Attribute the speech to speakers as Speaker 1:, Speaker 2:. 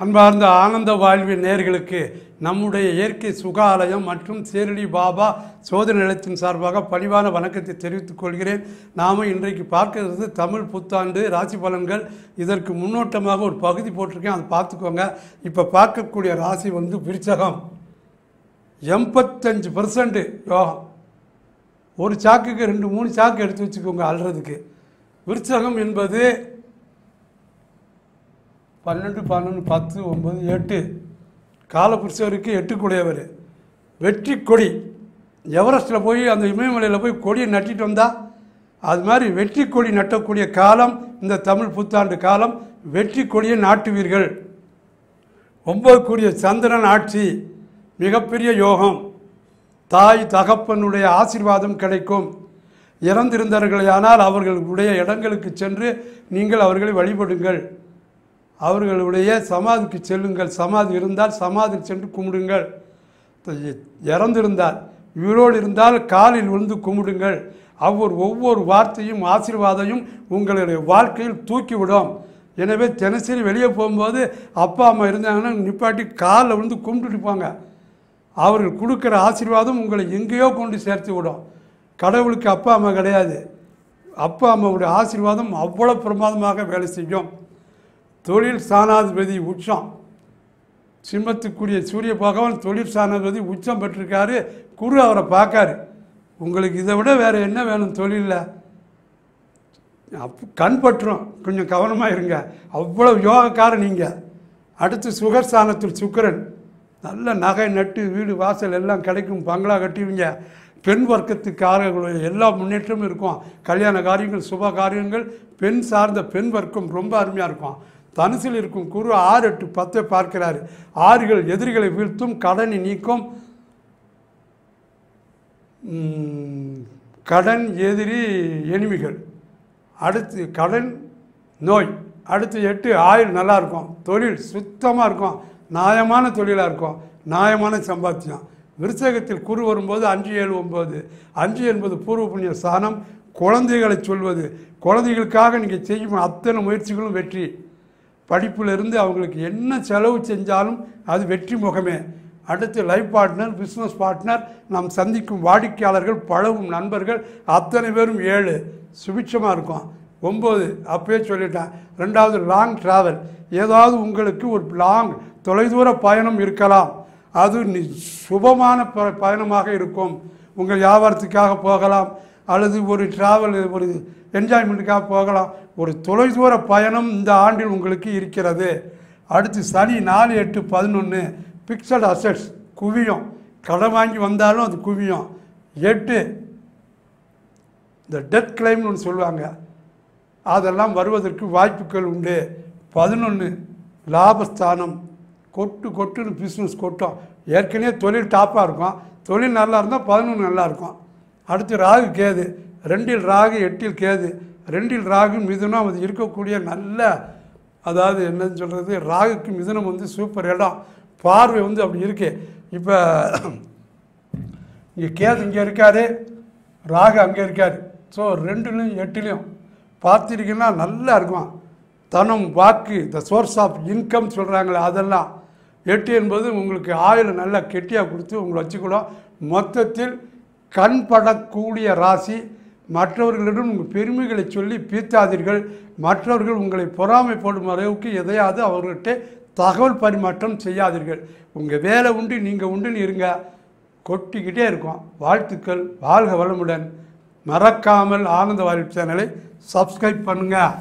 Speaker 1: அன்பார்ந்த ஆனந்த வாழ்வின் நேர்களுக்கு நம்முடைய இயற்கை சுகாலயம் மற்றும் சேரடி பாபா சோதனை நிலையத்தின் சார்பாக பணிவான வணக்கத்தை தெரிவித்துக் கொள்கிறேன். நாம் இன்றைக்கு பார்க்கிறது தமிழ் புத்தாண்டு ராசி பலன்கள். இதற்கு முன்னோட்டமாக ஒரு பகுதி போட்டிருக்கேன். அதை பார்த்துக்கோங்க. இப்போ பார்க்கக்கூடிய ராசி வந்து விருச்சகம். எண்பத்தஞ்சு பர்சன்ட்டு யோகம். ஒரு சாக்குக்கு ரெண்டு மூணு சாக்கு எடுத்து வச்சுக்கோங்க அல்றதுக்கு. விருச்சகம் என்பது பன்னெண்டு பன்னெண்டு பத்து ஒம்பது எட்டு. காலபுருஷருக்கு எட்டு கூடையவர் வெற்றி கொடி. எவரெஸ்ட்டில் போய் அந்த இமயமலையில் போய் கொடியை நட்டிட்டு வந்தால் அது மாதிரி வெற்றி கொடி நட்டக்கூடிய காலம் இந்த தமிழ் புத்தாண்டு காலம் வெற்றி கொடியை நாட்டுவீர்கள். ஒம்பது கூடிய சந்திரன் ஆட்சி மிகப்பெரிய யோகம். தாய் தகப்பனுடைய ஆசீர்வாதம் கிடைக்கும். இறந்திருந்தார்களேயானால் அவர்களுடைய இடங்களுக்கு சென்று நீங்கள் அவர்களை வழிபடுங்கள். அவர்களுடைய சமாதிக்கு செல்லுங்கள். சமாதி இருந்தால் சமாதி சென்று கும்பிடுங்கள். இறந்திருந்தால் உயிரோடு இருந்தால் காலில் விழுந்து கும்பிடுங்கள். அவர் ஒவ்வொரு வார்த்தையும் ஆசீர்வாதையும் உங்களுடைய வாழ்க்கையில் தூக்கிவிடும். எனவே தினசரி வெளியே போகும்போது அப்பா அம்மா இருந்தாங்கன்னா நிப்பாட்டி காலில் விழுந்து கும்பிட்டுட்டு போங்க. அவர்கள் கொடுக்குற ஆசீர்வாதம் உங்களை எங்கேயோ கொண்டு சேர்த்து விடும். கடவுளுக்கு அப்பா அம்மா கிடையாது. அப்பா அம்மாவுடைய ஆசீர்வாதம் அவ்வளோ பிரமாதமாக வேலை செய்யும். தொழில் சாணாதிபதி உச்சம். சிம்மத்துக்குரிய சூரிய பகவான் தொழில் சாணாதிபதி உச்சம் பெற்றிருக்காரு. குரு அவரை பார்க்காரு. உங்களுக்கு இதை விட வேறு என்ன வேணும் தொழிலில்? அப் கண் பற்றும். கொஞ்சம் கவனமாக இருங்க. அவ்வளோ யோகக்காரன் நீங்கள் அடுத்து சுகர்ஸ்தானத்தில் சுக்கரன். நல்ல நகை நட்டு வீடு வாசல் எல்லாம் கிடைக்கும். பங்களா கட்டுவீங்க. பெண் வர்க்கத்துக்காரர்களுடைய எல்லா முன்னேற்றமும் இருக்கும். கல்யாண காரியங்கள் சுப காரியங்கள் பெண் சார்ந்த பெண் வர்க்கம் ரொம்ப அருமையாக இருக்கும். தனுசில் இருக்கும் குரு ஆறு எட்டு பத்தை பார்க்கிறார். ஆறுகள் எதிரிகளை வீழ்த்தும் கடனை நீக்கும். கடன் எதிரி எனிமிகள். அடுத்து கடன் நோய். அடுத்து எட்டு ஆயுள் நல்லா இருக்கும். தொழில் சுத்தமாக இருக்கும். நியாயமான தொழிலாக இருக்கும். நியாயமான சம்பாத்தியம். விருச்சகத்தில் குரு வரும்போது அஞ்சு ஏழு ஒம்பது அஞ்சு என்பது பூர்வ புண்ணிய ஸ்தானம். குழந்தைகளை சொல்வது. குழந்தைகளுக்காக நீங்கள் செய்யும் அத்தனை முயற்சிகளும் வெற்றி. படிப்பிலிருந்து அவங்களுக்கு என்ன செலவு செஞ்சாலும் அது வெற்றி முகமே. அடுத்து லைஃப் பார்ட்னர் பிஸ்னஸ் பார்ட்னர் நாம் சந்திக்கும் வாடிக்கையாளர்கள் பழகும் நண்பர்கள் அத்தனை பேரும் ஏழு. சுபிட்சமாக இருக்கும். ஒம்பது அப்பயே சொல்லிட்டேன். ரெண்டாவது லாங் ட்ராவல் ஏதாவது உங்களுக்கு ஒரு லாங் தொலைதூர பயணம் இருக்கலாம். அது சுபமான ப- பயணமாக இருக்கும். உங்கள் வியாபாரத்துக்காக போகலாம். அல்லது ஒரு ட்ராவல் ஒரு என்ஜாய்மெண்ட்டுக்காக போகலாம். ஒரு தொலைதூர பயணம் இந்த ஆண்டில் உங்களுக்கு இருக்கிறது. அடுத்து சனி நாலு எட்டு பதினொன்று பிக்சட் அசெட்ஸ் குவியும். கடன் வாங்கி வந்தாலும் அது குவியும். எட்டு இந்த டெத் கிளைம்னு ஒன்று சொல்லுவாங்க. அதெல்லாம் வருவதற்கு வாய்ப்புகள் உண்டு. பதினொன்று லாபஸ்தானம். கொட்டு கொட்டுன்னு பிஸ்னஸ் கொட்டும். ஏற்கனவே தொழில் டாப்பாக இருக்கும். தொழில் நல்லா இருந்தால் பதினொன்று நல்லா இருக்கும். அடுத்து ராகு கேது. ரெண்டில் ராகு எட்டில் கேது. ரெண்டில் ராகு மிதுனம் அது இருக்கக்கூடிய நல்ல அதாவது என்னன்னு சொல்கிறது ராகுக்கு மிதுனம் வந்து சூப்பர் இடம். பார்வை வந்து அப்படி இருக்கு. இப்போ இங்கே கேது இங்கே இருக்காரு ராகு அங்கே இருக்காரு. ஸோ ரெண்டுலையும் எட்டுலையும் பார்த்துருக்கீங்கன்னா நல்லா இருக்கும். தனம் வாக்கு த சோர்ஸ் ஆஃப் இன்கம் சொல்கிறாங்களே அதெல்லாம். எட்டு என்பது உங்களுக்கு ஆயில் நல்லா கெட்டியாக கொடுத்து உங்களை வச்சுக்கலாம் மொத்தத்தில் கண் படக்கூடிய ராசி மற்றவர்களிடம் உங்கள் பெருமைகளை சொல்லி பீத்தாதீர்கள் மற்றவர்கள் உங்களை பொறாமைப்படும் அளவுக்கு எதையாவது அவர்கள்ட்ட தகவல் பரிமாற்றம் செய்யாதீர்கள். உங்கள் வேலை உண்டு நீங்கள் உண்டுன்னு இருங்க. கொட்டிக்கிட்டே இருக்கும். வாழ்த்துக்கள் வாழ்க வளமுடன். மறக்காமல் ஆனந்த வாழ்வு சேனலை சப்ஸ்கிரைப் பண்ணுங்கள்